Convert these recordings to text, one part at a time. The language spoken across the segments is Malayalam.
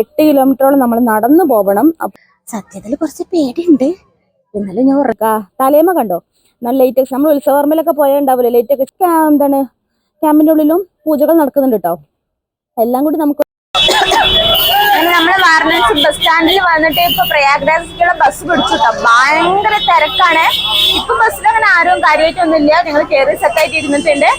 എട്ട് കിലോമീറ്ററോളം നമ്മൾ നടന്നു പോകണം സത്യത്തിൽ കുറച്ച് പേടിയുണ്ട്. എന്നാലും ഞാൻ ഉറക്കാ തലേമ കണ്ടോ? നല്ല ലൈറ്റ് നമ്മൾ ഉത്സവർമ്മയിലൊക്കെ പോയാൽ ഉണ്ടാവില്ലേ ലൈറ്റ് ഒക്കെ എന്താണ്? ക്യാമ്പിന്റെ ഉള്ളിലും പൂജകൾ നടക്കുന്നുണ്ട് കേട്ടോ എല്ലാം കൂടി നമുക്ക് നമ്മളെ ബസ് സ്റ്റാൻഡിൽ വന്നിട്ട് ഇപ്പൊ പ്രയാഗ്രാജിക്കുള്ള ബസ് പിടിച്ചു ഭയങ്കര തിരക്കാണ്. ഇപ്പൊ ബസ്സിൽ അങ്ങനെ ആരും കാര്യമായിട്ടൊന്നുമില്ല ഞങ്ങൾ കയറി സെറ്റായിട്ട് ഇരുന്നിട്ടുണ്ട്.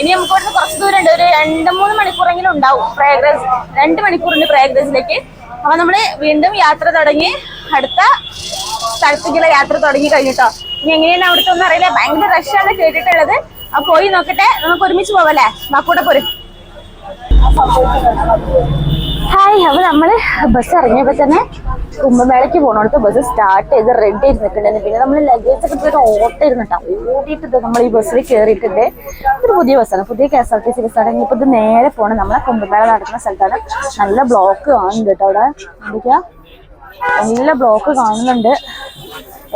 ഇനി നമുക്ക് ഇവിടുന്ന് കുറച്ച് ദൂരം ഉണ്ട് ഒരു രണ്ട് മൂന്ന് മണിക്കൂറെങ്കിലും ഉണ്ടാവും പ്രയാഗ്രാജ്. രണ്ട് മണിക്കൂറുണ്ട് പ്രയാഗ്രാജിലേക്ക്. അപ്പൊ നമ്മൾ വീണ്ടും യാത്ര തുടങ്ങി. അടുത്ത സ്ഥലത്തേക്കുള്ള യാത്ര തുടങ്ങി കഴിഞ്ഞിട്ടോ. ഇനി എങ്ങനെയാണ് അവിടുത്തെ ഒന്നും അറിയില്ല. ഭയങ്കര റഷാണ് കേട്ടിട്ടുള്ളത്. അപ്പൊ പോയി നോക്കട്ടെ. നമുക്ക് ഒരുമിച്ച് പോവല്ലേ? മക്കൂടെ പോരും. ഹായ് അപ്പൊ നമ്മൾ ബസ് ഇറങ്ങിയപ്പോ തന്നെ കുംഭമേളയ്ക്ക് പോണോടത്ത് ബസ് സ്റ്റാർട്ട് ചെയ്ത് റെഡി ആയിട്ട് നിൽക്കണ്ടെന്ന് പിന്നെ നമ്മൾ ലഗേജ് ഒക്കെ പോയിട്ട് ഓട്ടം ഇരുന്നിട്ടാ. ഓടിയിട്ട് നമ്മൾ ഈ ബസ്സിൽ കയറിയിട്ടുണ്ട് ഇതൊരു പുതിയ ബസ്സാണ് പുതിയ K S R T C ബസ്സാണ് ഇനിയിപ്പോ ഇത് നേരെ പോണേ നമ്മളെ കുംഭമേള നടക്കുന്ന സ്ഥലത്താണ്. നല്ല ബ്ലോക്ക് കാണുന്നുണ്ട് കേട്ടോ അവിടെ. എന്തൊക്കെയാ? നല്ല ബ്ലോക്ക് കാണുന്നുണ്ട്.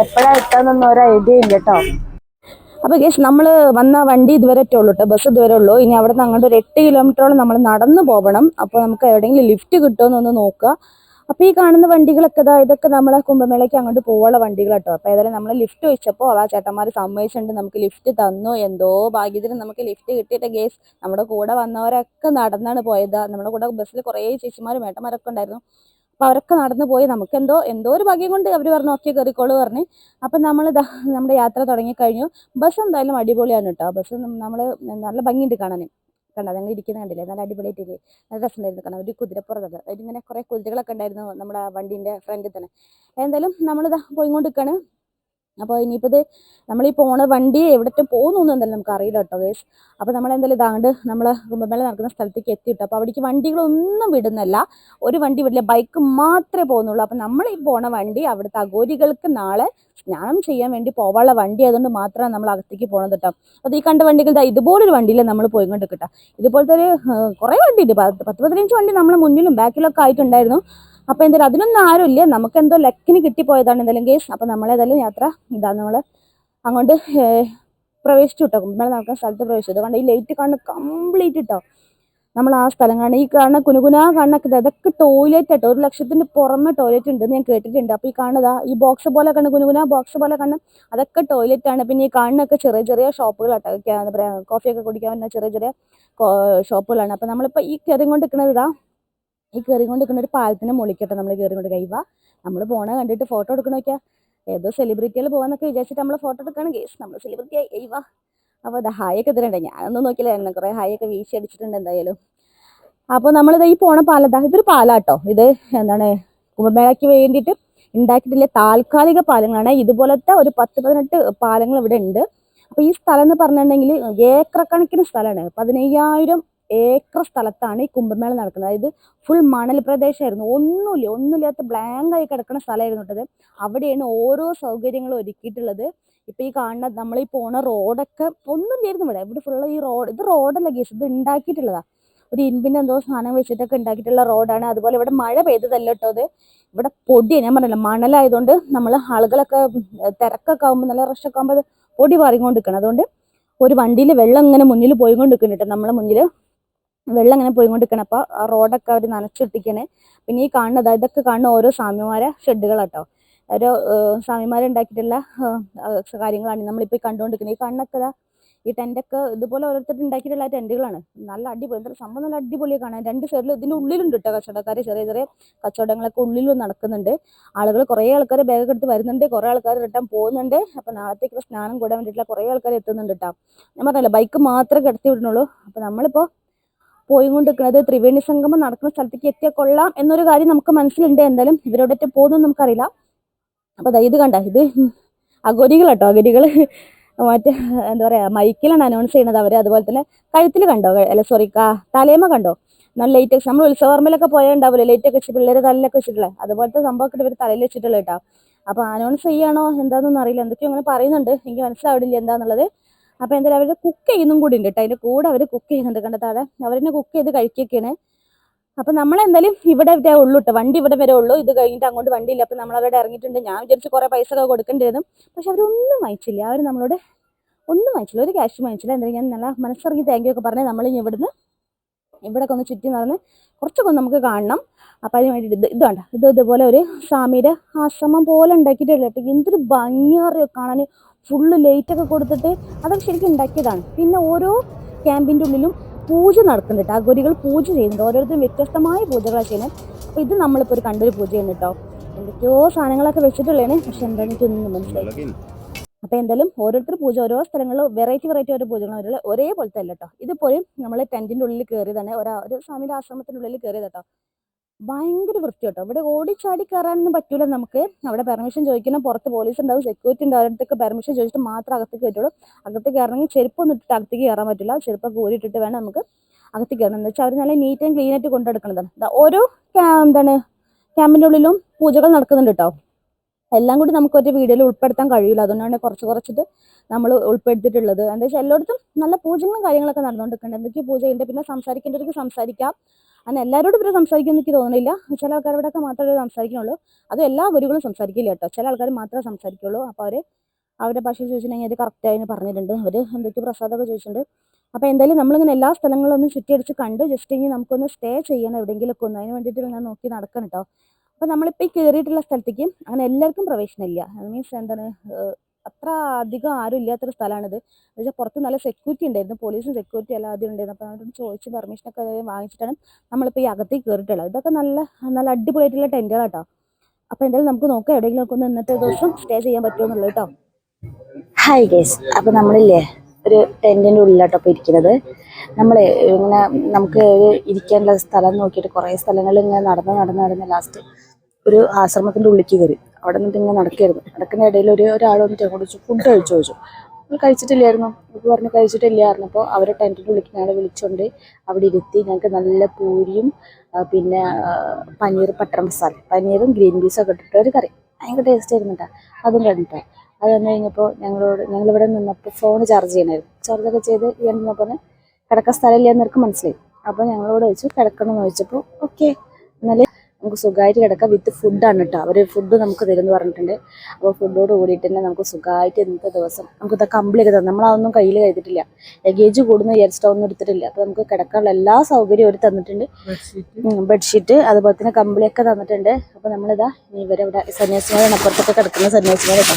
എപ്പോഴാ എത്താന്നൊന്നും ഒരു ഐഡിയ ഇല്ല കേട്ടോ. അപ്പൊ ഗേസ് നമ്മൾ വന്ന വണ്ടി ഇതുവരെ ഉള്ളൂ കേട്ടോ ബസ് ഇതുവരെ ഉള്ളൂ. ഇനി അവിടെ നിന്ന് അങ്ങോട്ട് ഒരു എട്ട് കിലോമീറ്ററോളം നമ്മൾ നടന്നു പോകണം അപ്പോൾ നമുക്ക് എവിടെയെങ്കിലും ലിഫ്റ്റ് കിട്ടുമെന്നൊന്ന് നോക്കുക. അപ്പോൾ ഈ കാണുന്ന വണ്ടികളൊക്കെ ഇതാ ഇതൊക്കെ നമ്മളെ കുംഭമേളയ്ക്ക് അങ്ങോട്ട് പോകാനുള്ള വണ്ടികൾ കേട്ടോ അപ്പോൾ ഏതായാലും നമ്മൾ ലിഫ്റ്റ് വെച്ചപ്പോൾ ആ ചേട്ടന്മാർ സമ്മതിച്ചിട്ടുണ്ട് നമുക്ക് ലിഫ്റ്റ് തന്നു. എന്തോ ഭാഗ്യത്തിന് നമുക്ക് ലിഫ്റ്റ് കിട്ടിയിട്ട് ഗേസ് നമ്മുടെ കൂടെ വന്നവരൊക്കെ നടന്നാണ് പോയത്. നമ്മുടെ കൂടെ ബസ്സിൽ കുറേ ചേച്ചിമാരും ഏട്ടന്മാരൊക്കെ ഉണ്ടായിരുന്നു. അപ്പോൾ അവരൊക്കെ നടന്നു പോയി. നമുക്ക് എന്തോ എന്തോ ഒരു ഭാഗ്യം കൊണ്ട് അവർ പറഞ്ഞു ഓക്കെ കയറിക്കോളൂ പറഞ്ഞ്. അപ്പം നമ്മൾ നമ്മുടെ യാത്ര തുടങ്ങി കഴിഞ്ഞു. ബസ് എന്തായാലും അടിപൊളിയാണ് കേട്ടോ. ബസ് നമ്മൾ നല്ല ഭംഗിയുണ്ട് കാണാൻ കണ്ടോ? ഞങ്ങൾ ഇരിക്കുന്ന കണ്ടില്ലേ? നല്ല അടിപൊളിയായിട്ടില്ലേ? നല്ല രസമുണ്ടായിരുന്നു കാണാൻ. ഒരു കുതിരപ്പുറത്ത് അതിങ്ങനെ കുറേ കുതിരകളൊക്കെ ഉണ്ടായിരുന്നു നമ്മുടെ വണ്ടീന്റെ ഫ്രണ്ടിൽ തന്നെ. എന്തായാലും നമ്മളിതാ പോയിക്കൊണ്ടിരിക്കുകയാണ് അപ്പോൾ ഇനിയിപ്പോൾ ഇത് നമ്മൾ ഈ പോണ വണ്ടി എവിടത്തെ പോകുന്നു എന്തായാലും നമുക്ക് അറിയില്ല കേട്ടോ ഗേസ് അപ്പോൾ നമ്മൾ എന്തായാലും ഇതാണ്ട് നമ്മൾ കുമ്പമേള നടക്കുന്ന സ്ഥലത്തേക്ക് എത്തിയിട്ടോ. അപ്പോൾ അവിടേക്ക് വണ്ടികളൊന്നും വിടുന്നില്ല ഒരു വണ്ടി വിടില്ല. ബൈക്ക് മാത്രമേ പോകുന്നുള്ളൂ. അപ്പോൾ നമ്മൾ ഈ പോണ വണ്ടി അവിടുത്തെ അഗോരികൾക്ക് നാളെ സ്നാനം ചെയ്യാൻ വേണ്ടി പോകാനുള്ള വണ്ടി ആയതുകൊണ്ട് മാത്രമാണ് നമ്മൾ അകത്തേക്ക് പോകണത് കേട്ടോ അപ്പോൾ ഈ കണ്ട വണ്ടികൾ ഇതുപോലൊരു വണ്ടിയിൽ നമ്മൾ പോയിക്കൊണ്ട് കേട്ടോ ഇതുപോലത്തെ ഒരു കുറേ വണ്ടി ഉണ്ട് പത്ത് പത്ത് പതിനഞ്ച് വണ്ടി നമ്മൾ മുന്നിലും ബാക്കിലൊക്കെ ആയിട്ടുണ്ടായിരുന്നു. അപ്പോൾ എന്തായാലും അതിനൊന്നും ആരുമില്ല. നമുക്ക് എന്തോ ലക്കിന് കിട്ടിപ്പോയതാണ് എന്തായാലും കേസ് അപ്പോൾ നമ്മളേതായാലും യാത്ര ഇതാ നമ്മൾ അങ്ങോട്ട് പ്രവേശിച്ചു കേട്ടോ കുമ്പമേള നടക്കുന്ന സ്ഥലത്ത് പ്രവേശിച്ചു. അതുകൊണ്ട് ഈ ലൈറ്റ് കാണുന്ന കംപ്ലീറ്റ് കേട്ടോ നമ്മൾ ആ സ്ഥലം കാണുന്ന ഈ കാണുന്ന കുനുകുനാ കാണുന്ന ഇതൊക്കെ ടോയ്ലറ്റ് കേട്ടോ ഒരു ലക്ഷത്തിന്റെ പുറമെ ടോയ്ലറ്റ് ഉണ്ട് ഞാൻ കേട്ടിട്ടുണ്ട്. അപ്പോൾ ഈ കാണുന്നതാ ഈ ബോക്സ് പോലെ കാണുന്ന കുനുകുനാ ബോക്സ് പോലെ കണ്ണ് അതൊക്കെ ആണ്. പിന്നെ ഈ കാണുന്നൊക്കെ ചെറിയ ചെറിയ ഒക്കെ എന്താ പറയുക കോഫിയൊക്കെ കുടിക്കാൻ പറ്റുന്ന ചെറിയ ചെറിയ ഷോപ്പുകളാണ് അപ്പോൾ നമ്മളിപ്പോൾ ഈ കയറി കൊണ്ട് നിൽക്കുന്നത് ഇതാ ഈ കയറി കൊണ്ട് നിൽക്കുന്ന ഒരു പാലത്തിന് മുളിക്കട്ടെ നമ്മൾ കയറിക്കൊണ്ട് കൈവ നമ്മൾ പോണ കണ്ടിട്ട് ഫോട്ടോ എടുക്കണ നോക്കിയാൽ ഏതോ സെലിബ്രിറ്റികൾ പോകാന്നൊക്കെ വിചാരിച്ചിട്ട് നമ്മൾ ഫോട്ടോ എടുക്കുകയാണ് കേസ് നമ്മൾ സെലിബ്രിറ്റി ആയി. അപ്പൊ അപ്പോൾ അത് ഹായൊക്കെ തരണ്ടേ? ഞാനൊന്നും നോക്കില്ല എന്നെ കുറേ ഹായൊക്കെ വീശി അടിച്ചിട്ടുണ്ട് എന്തായാലും. അപ്പോൾ നമ്മളിത് ഈ പോണ പാലതാ ഇതൊരു പാലാട്ടോ. ഇത് എന്താണ്? കുംഭമേളയ്ക്ക് വേണ്ടിയിട്ട് ഉണ്ടാക്കിയിട്ടുള്ള താൽക്കാലിക പാലങ്ങളാണ്. ഇതുപോലത്തെ ഒരു പത്ത് പതിനെട്ട് പാലങ്ങൾ ഇവിടെ ഉണ്ട് അപ്പോൾ ഈ സ്ഥലം എന്ന് പറഞ്ഞിട്ടുണ്ടെങ്കിൽ ഏക്കറക്കണക്കിന് കണക്കിന് സ്ഥലമാണ്. പതിനയ്യായിരം ഏക്കർ സ്ഥലത്താണ് ഈ കുംഭമേള നടക്കുന്നത്. അതായത് ഫുൾ മണൽ പ്രദേശമായിരുന്നു ഒന്നുമില്ല ഒന്നുമില്ലാത്ത ബ്ലാങ്ക് ആയി കിടക്കുന്ന സ്ഥലമായിരുന്നു കേട്ടത്. അവിടെയാണ് ഓരോ സൗകര്യങ്ങളും ഒരുക്കിയിട്ടുള്ളത്. ഇപ്പൊ ഈ കാണുന്ന നമ്മൾ ഈ പോണ റോഡൊക്കെ ഒന്നുമില്ലായിരുന്നു ഇവിടെ. ഇവിടെ ഫുള്ള് ഈ റോഡ് ഇത് റോഡല്ല ഗീസ് ഇത് ഉണ്ടാക്കിയിട്ടുള്ളതാ. ഒരു ഇരുമ്പിന്റെ എന്തോ സാധനം വെച്ചിട്ടൊക്കെ ഉണ്ടാക്കിയിട്ടുള്ള റോഡാണ്. അതുപോലെ ഇവിടെ മഴ പെയ്തതല്ല കേട്ടോ അത് ഇവിടെ പൊടി ഞാൻ പറഞ്ഞല്ലോ മണലായതുകൊണ്ട് നമ്മൾ ആളുകളൊക്കെ തിരക്കൊക്കെ ആകുമ്പോൾ നല്ല റഷൊക്കെ ആകുമ്പോൾ അത് പൊടി പാറിക്കൊണ്ട് നിൽക്കണം അതുകൊണ്ട് ഒരു വണ്ടിയിൽ വെള്ളം ഇങ്ങനെ മുന്നിൽ പോയിക്കൊണ്ട് നിൽക്കുന്നുണ്ട് നമ്മളെ മുന്നിൽ വെള്ളം ഇങ്ങനെ പോയിക്കൊണ്ട് നിൽക്കണം അപ്പോൾ ആ റോഡൊക്കെ അവർ നനച്ചിട്ടിരിക്കണേ പിന്നെ ഈ കാണുന്നത് ഇതൊക്കെ കാണുന്ന ഓരോ സ്വാമിമാരെ ഷെഡുകളാട്ടോ ഓരോ സ്വാമിമാരുണ്ടാക്കിയിട്ടുള്ള കാര്യങ്ങളാണ് നമ്മളിപ്പോൾ കണ്ടുകൊണ്ടിരിക്കുന്നത്. ഈ കണ്ണൊക്കെ ഈ ടെന്റൊക്കെ ഇതുപോലെ ഓരോരുത്തർ ഉണ്ടാക്കിയിട്ടുള്ള ടെന്റുകളാണ് നല്ല അടിപൊളി എന്താ സംഭവം നല്ല അടിപൊളിയാണ് കാണാൻ. രണ്ട് സൈഡിൽ ഇതിന്റെ ഉള്ളിലുണ്ട് കേട്ടോ കച്ചവടക്കാർ ചെറിയ ചെറിയ കച്ചവടങ്ങളൊക്കെ ഉള്ളിലും നടക്കുന്നുണ്ട്. ആളുകൾ കുറേ ആൾക്കാർ ബാഗ് എടുത്ത് വരുന്നുണ്ട്. കുറേ ആൾക്കാർ റിട്ടേൺ പോകുന്നുണ്ട്. അപ്പോൾ നാളത്തേക്കുള്ള സ്നാനം കൂടാൻ വേണ്ടിയിട്ടുള്ള കുറേ ആൾക്കാർ എത്തുന്നുണ്ട് കേട്ടോ ഞാൻ പറഞ്ഞല്ലോ ബൈക്ക് മാത്രമേ കിടത്തി വിടുന്നുള്ളൂ അപ്പോൾ നമ്മളിപ്പോൾ പോയിക്കൊണ്ടിരിക്കുന്നത്. ത്രിവേണി സംഗമം നടക്കുന്ന സ്ഥലത്തേക്ക് എത്തിയാൽ കൊള്ളാം എന്നൊരു കാര്യം നമുക്ക് മനസ്സിലുണ്ട്. എന്തായാലും ഇവരോടൊക്കെ പോകുന്നു നമുക്കറിയില്ല. അപ്പോൾ ദാ ഇത് കണ്ട? ഇത് അഗോരികൾ കേട്ടോ അഗോരികൾ. മറ്റേ എന്താ പറയുക മൈക്കിലാണ് അനൗൺസ് ചെയ്യുന്നത് അവർ അതുപോലെ തന്നെ കഴുത്തിൽ കണ്ടോ? അല്ല സോറി തലേമ കണ്ടോ? നല്ല ലൈറ്റ് ഒക്കെ നമ്മൾ ഉത്സവർമ്മയിലൊക്കെ പോയാൽ ഉണ്ടാവില്ലേ ലൈറ്റ് ഒക്കെ വെച്ച് പിള്ളേർ തലയിലൊക്കെ വെച്ചിട്ടുള്ളത് അതുപോലത്തെ സംഭവമൊക്കെ ഇവർ തലയിൽ വെച്ചിട്ടുള്ളത് കേട്ടോ. അപ്പോൾ അനൗൺസ് ചെയ്യാണോ? എന്താണെന്നൊന്നും അറിയില്ല. എന്തൊക്കെയോ അങ്ങനെ പറയുന്നുണ്ട്. എനിക്ക് മനസ്സിലാവില്ല എന്താണെന്നുള്ളത് അപ്പോൾ എന്തായാലും അവർ കുക്ക് ചെയ്യുന്നും കൂടി ഉണ്ട് കേട്ടോ. അതിന്റെ കൂടെ അവർ കുക്ക് ചെയ്യുന്നുണ്ട്. കണ്ട? അവരെന്നെ കുക്ക് ചെയ്ത് കഴിക്കുകയൊക്കെയാണ്. അപ്പം നമ്മളെന്തായാലും ഇവിടെ വരെ ഉള്ളൂ കേട്ടോ. വണ്ടി ഇവിടെ വരെ ഉള്ളൂ. ഇത് കഴിഞ്ഞിട്ട് അങ്ങോട്ട് വണ്ടിയില്ല. അപ്പം നമ്മൾ അവരോട് ഇറങ്ങിയിട്ടുണ്ട്. ഞാൻ വിചാരിച്ച് കുറേ പൈസ ഒക്കെ കൊടുക്കേണ്ടിയിരുന്നു. പക്ഷെ അവരൊന്നും വാങ്ങിച്ചില്ല. അവർ നമ്മളോട് ഒന്നും വാങ്ങിച്ചില്ല. ഒരു ക്യാഷ് വാങ്ങിച്ചില്ല. എന്തായാലും ഞാൻ നല്ല മനസ്സിറങ്ങി താങ്ക് യു ഒക്കെ പറഞ്ഞ് നമ്മൾ ഇവിടുന്ന് ഇവിടെയൊക്കെ ഒന്ന് ചുറ്റി നടന്ന് കുറച്ചൊക്കെ നമുക്ക് കാണണം. അപ്പം അതിന് വേണ്ടിയിട്ട് ഇത് ഇത് വേണ്ട ഇത് ഇതുപോലെ ഒരു സ്വാമിയുടെ ആശ്രമം പോലെ ഉണ്ടാക്കിയിട്ടില്ല എന്തൊരു ഭംഗിയാറിയോ കാണാൻ ഫുള്ള് ലൈറ്റൊക്കെ കൊടുത്തിട്ട് അതൊക്കെ ശരിക്കും ഉണ്ടാക്കിയതാണ്. പിന്നെ ഓരോ ക്യാമ്പിന്റെ ഉള്ളിലും പൂജ നടക്കുന്നുണ്ട് അഗോരികൾ പൂജ ചെയ്യുന്നുണ്ട്. ഓരോരുത്തരും വ്യത്യസ്തമായ പൂജകളാണ് ചെയ്യുന്നത്. അപ്പോൾ ഇത് നമ്മളിപ്പോൾ ഒരു കണ്ടൊരു പൂജയാണ് കേട്ടോ. എന്തൊക്കെയോ സാധനങ്ങളൊക്കെ വെച്ചിട്ടുള്ളതാണ്. പക്ഷെ എന്താണെന്ന് എനിക്കൊന്നും മനസ്സിലായി അപ്പോൾ എന്തായാലും ഓരോരുത്തർ പൂജ ഓരോ സ്ഥലങ്ങളിൽ വെറൈറ്റി വെറൈറ്റി ഓരോ പൂജകൾ ഒരേ ഒരേപോലത്തെ അല്ല കേട്ടോ. ഇതിപ്പോഴും നമ്മൾ ടെന്റിന്റെ ഉള്ളിൽ കയറിയതാണ്. ഒരാ ഒരു സ്വാമിയുടെ ആശ്രമത്തിന്റെ ഉള്ളിൽ കയറിയത് കേട്ടോ. ഭയങ്കര വൃത്തി കേട്ടോ ഇവിടെ ഓടിച്ചാടി കയറാനൊന്നും പറ്റൂല നമുക്ക്. അവിടെ പെർമിഷൻ ചോദിക്കണം പുറത്ത് പോലീസ് ഉണ്ടാവും സെക്യൂരിറ്റി ഉണ്ടാവും അടുത്തൊക്കെ പെർമിഷൻ ചോദിച്ചിട്ട് മാത്രം അകത്തേക്ക് പറ്റുള്ളൂ അകത്തേക്ക് കയറണമെങ്കിൽ ചെരുപ്പൊന്നും ഇട്ടിട്ട് അകത്തേക്ക് കയറാൻ പറ്റില്ല ചെരുപ്പൊക്കെ ഊരിട്ടിട്ട് വേണം നമുക്ക് അകത്തേക്ക് കയറണം. എന്ന് വെച്ചാൽ അവർ നല്ല നീറ്റ് ആൻഡ് ക്ലീൻ ആയിട്ട് കൊണ്ടെടുക്കുന്നതാണ് ദാ ഓരോ എന്താണ് ക്യാമ്പിന്റെ ഉള്ളിലും പൂജകൾ നടക്കുന്നുണ്ട് കേട്ടോ എല്ലാം കൂടി നമുക്ക് ഒരു വീഡിയോയിൽ ഉൾപ്പെടുത്താൻ കഴിയില്ല. അതുകൊണ്ടാണ് കുറച്ച് കുറച്ചിട്ട് നമ്മൾ ഉൾപ്പെടുത്തിയിട്ടുള്ളത്. എന്താ വെച്ചാൽ എല്ലായിടത്തും നല്ല പൂജകളും കാര്യങ്ങളൊക്കെ നടന്നുകൊണ്ടിരിക്കുന്നുണ്ട്. എന്തൊക്കെയോ പൂജ ഉണ്ട് പിന്നെ സംസാരിക്കേണ്ടവർക്ക് സംസാരിക്കാം. അങ്ങനെ എല്ലാവരോടും ഇവരെ സംസാരിക്കുമെന്ന് എനിക്ക് തോന്നുന്നില്ല ചില ആൾക്കാരോടൊക്കെ മാത്രമേ സംസാരിക്കുന്നുള്ളൂ. അത് എല്ലാ വരികളും സംസാരിക്കില്ല കേട്ടോ. ചില ആൾക്കാർ മാത്രമേ സംസാരിക്കുള്ളൂ. അപ്പോൾ അവർ അവരുടെ ഭാഷ ചോദിച്ചിട്ടുണ്ടെങ്കിൽ അത് കറക്റ്റായി പറഞ്ഞിട്ടുണ്ട്. അവർ എന്തൊക്കെ പ്രസാദമൊക്കെ ചോദിച്ചിട്ടുണ്ട്. അപ്പോൾ എന്തായാലും നമ്മളിങ്ങനെ എല്ലാ സ്ഥലങ്ങളും ഒന്ന് ചുറ്റിയടിച്ച് കണ്ട് ജസ്റ്റ് ഇനി നമുക്കൊന്ന് സ്റ്റേ ചെയ്യണം എവിടെയെങ്കിലുമൊക്കെ ഒന്ന്. അതിന് വേണ്ടിയിട്ട് ഞാൻ നോക്കി നടക്കണം കേട്ടോ. അപ്പോൾ നമ്മളിപ്പോൾ ഈ കയറിയിട്ടുള്ള സ്ഥലത്തേക്ക് അങ്ങനെ എല്ലാവർക്കും പ്രവേശനമില്ല. മീൻസ് എന്താണ് അത്ര അധികം ആരും ഇല്ലാത്തൊരു സ്ഥലമാണിത് പക്ഷേ പുറത്ത് നല്ല സെക്യൂരിറ്റി ഉണ്ടായിരുന്നു. പോലീസും സെക്യൂരിറ്റി എല്ലാം ആദ്യം ഉണ്ടായിരുന്നു. അപ്പോൾ നമ്മളോട് ചോദിച്ച് പെർമിഷനൊക്കെ വാങ്ങിച്ചിട്ടാണ് നമ്മളിപ്പോൾ ഈ അകത്തേക്ക് കയറിയിട്ടുള്ളത്. ഇതൊക്കെ നല്ല നല്ല അടിപൊളിയായിട്ടുള്ള ടെന്റുകളാട്ടോ അപ്പോൾ എന്തായാലും നമുക്ക് നോക്കാം. എവിടെയെങ്കിലും ഒക്കെ ഒന്ന് ഇന്നത്തെ ദിവസം സ്റ്റേ ചെയ്യാൻ പറ്റുമെന്നുള്ളത് കേട്ടോ. ഹായ് ഗേസ് അപ്പോൾ നമ്മളില്ലേ ഒരു ടെന്റിന്റെ ഉള്ളിലാട്ടോ ഇപ്പോൾ ഇരിക്കുന്നത്. നമ്മൾ ഇങ്ങനെ നമുക്ക് ഇരിക്കാനുള്ള സ്ഥലം നോക്കിയിട്ട് കുറേ സ്ഥലങ്ങളിൽ ഇങ്ങനെ നടന്ന് നടന്ന് നടന്ന് ലാസ്റ്റ് ഒരു ആശ്രമത്തിന്റെ ഉള്ളിലേക്ക് കയറി. അവിടെ നിന്നിട്ട് ഇങ്ങനെ നടക്കായിരുന്നു നടക്കുന്ന ഇടയിൽ ഒരു ഒരാൾ വന്നിട്ട് അങ്ങോട്ട് ചോദിച്ചു ഫുഡ് കഴിച്ചു? ചോദിച്ചു. കഴിച്ചിട്ടില്ലായിരുന്നു. എനിക്ക് പറഞ്ഞ് കഴിച്ചിട്ടില്ലായിരുന്നു അപ്പോൾ അവരെ ടെന്റിന്റെ ഉള്ളിക്ക് ഞങ്ങളെ വിളിച്ചുകൊണ്ട് അവിടെ ഇരുത്തി ഞങ്ങൾക്ക് നല്ല പൂരിയും പിന്നെ പനീർ ബട്ടർ മസാല. പനീറും ഗ്രീൻ പീസൊക്കെ ഇട്ടിട്ട് ഒരു കറി. ഭയങ്കര ടേസ്റ്റ് ആയിരുന്നു കേട്ടോ അതും കണ്ടിട്ടോ. അത് വന്നു കഴിഞ്ഞപ്പോൾ ഞങ്ങളോട് ഞങ്ങളിവിടെ നിന്നപ്പോൾ ഫോൺ ചാർജ് ചെയ്യണമായിരുന്നു ചാർജൊക്കെ ചെയ്ത് ഞാൻ നിന്നപ്പോൾ കിടക്കാൻ സ്ഥലമില്ല എന്നവർക്ക് മനസ്സിലായി. അപ്പോൾ ഞങ്ങളോട് ചോദിച്ചു കിടക്കണം എന്ന് ചോദിച്ചപ്പോൾ ഓക്കെ. നമുക്ക് സുഖമായിട്ട് കിടക്കാം വിത്ത് ഫുഡാണ് കേട്ടോ. അവർ ഫുഡ് നമുക്ക് തരും എന്ന് പറഞ്ഞിട്ടുണ്ട്. അപ്പോൾ ഫുഡോട് കൂടിയിട്ട് തന്നെ നമുക്ക് സുഖമായിട്ട് ഇന്നത്തെ ദിവസം നമുക്ക് ഇതൊക്കെ കമ്പിളിയൊക്കെ തന്നെ. നമ്മളതൊന്നും കയ്യിൽ കഴിഞ്ഞിട്ടില്ല ലഗേജ് കൂടുന്ന വിചാരിച്ചിട്ട് ഒന്നും എടുത്തിട്ടില്ല. അപ്പോൾ നമുക്ക് കിടക്കാനുള്ള എല്ലാ സൗകര്യവും അവർ തന്നിട്ടുണ്ട്. ബെഡ്ഷീറ്റ് അതുപോലെ തന്നെ കമ്പിളിയൊക്കെ തന്നിട്ടുണ്ട്. അപ്പോൾ നമ്മളിതാ ഇനി ഇവരെ ഇവിടെ സന്യാസിമാരാണ് അപ്പുറത്തൊക്കെ കിടക്കുന്ന സന്യാസിമാരൊക്കെ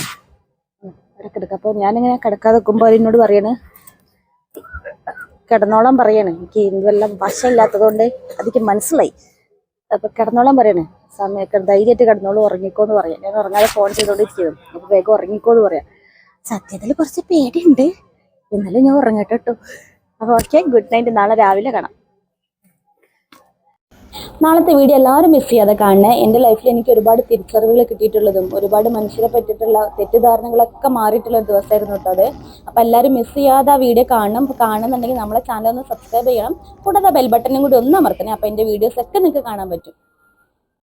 കിടക്കുക അപ്പോൾ ഞാനിങ്ങനെ കിടക്കാതെ നിൽക്കുമ്പോൾ അവരെന്നോട് പറയാണ് കിടന്നോളം പറയാണ്. എനിക്ക് ഇതുവെല്ലാം വശമില്ലാത്തത് കൊണ്ട് അതെനിക്ക് മനസ്സിലായി. അപ്പൊ കിടന്നോളാൻ പറയണേ. സമയം ധൈര്യമായിട്ട് കിടന്നോളൂ ഉറങ്ങിക്കോ എന്ന് പറയാം. ഞാൻ ഉറങ്ങാതെ ഫോൺ ചെയ്തോണ്ടിരിക്കുന്നു അപ്പൊ വേഗം ഉറങ്ങിക്കോ എന്ന് പറയാം. സത്യത്തിൽ കുറച്ച് പേടിയുണ്ട്. എന്നാലും ഞാൻ ഉറങ്ങട്ടെ അപ്പൊ ഓക്കെ ഗുഡ് നൈറ്റ് നാളെ രാവിലെ കാണാം. നാളത്തെ വീഡിയോ എല്ലാവരും മിസ് ചെയ്യാതെ കാണണേ എന്റെ ലൈഫിൽ എനിക്ക് ഒരുപാട് തിരിച്ചറിവുകൾ കിട്ടിയിട്ടുള്ളതും ഒരുപാട് മനുഷ്യരെ പറ്റിയിട്ടുള്ള തെറ്റിദ്ധാരണകളൊക്കെ മാറിയിട്ടുള്ള ഒരു ദിവസമായിരുന്നു കേട്ടോ അത്. അപ്പോൾ എല്ലാവരും മിസ് ചെയ്യാതെ ആ വീഡിയോ കാണണം. കാണുന്നുണ്ടെങ്കിൽ നമ്മളെ ചാനൽ ഒന്ന് സബ്സ്ക്രൈബ് ചെയ്യണം. കൂടാതെ ബെൽ ബട്ടണും കൂടി ഒന്ന് അമർത്തണേ. അപ്പോൾ എന്റെ വീഡിയോസൊക്കെ നിങ്ങൾക്ക് കാണാൻ പറ്റും.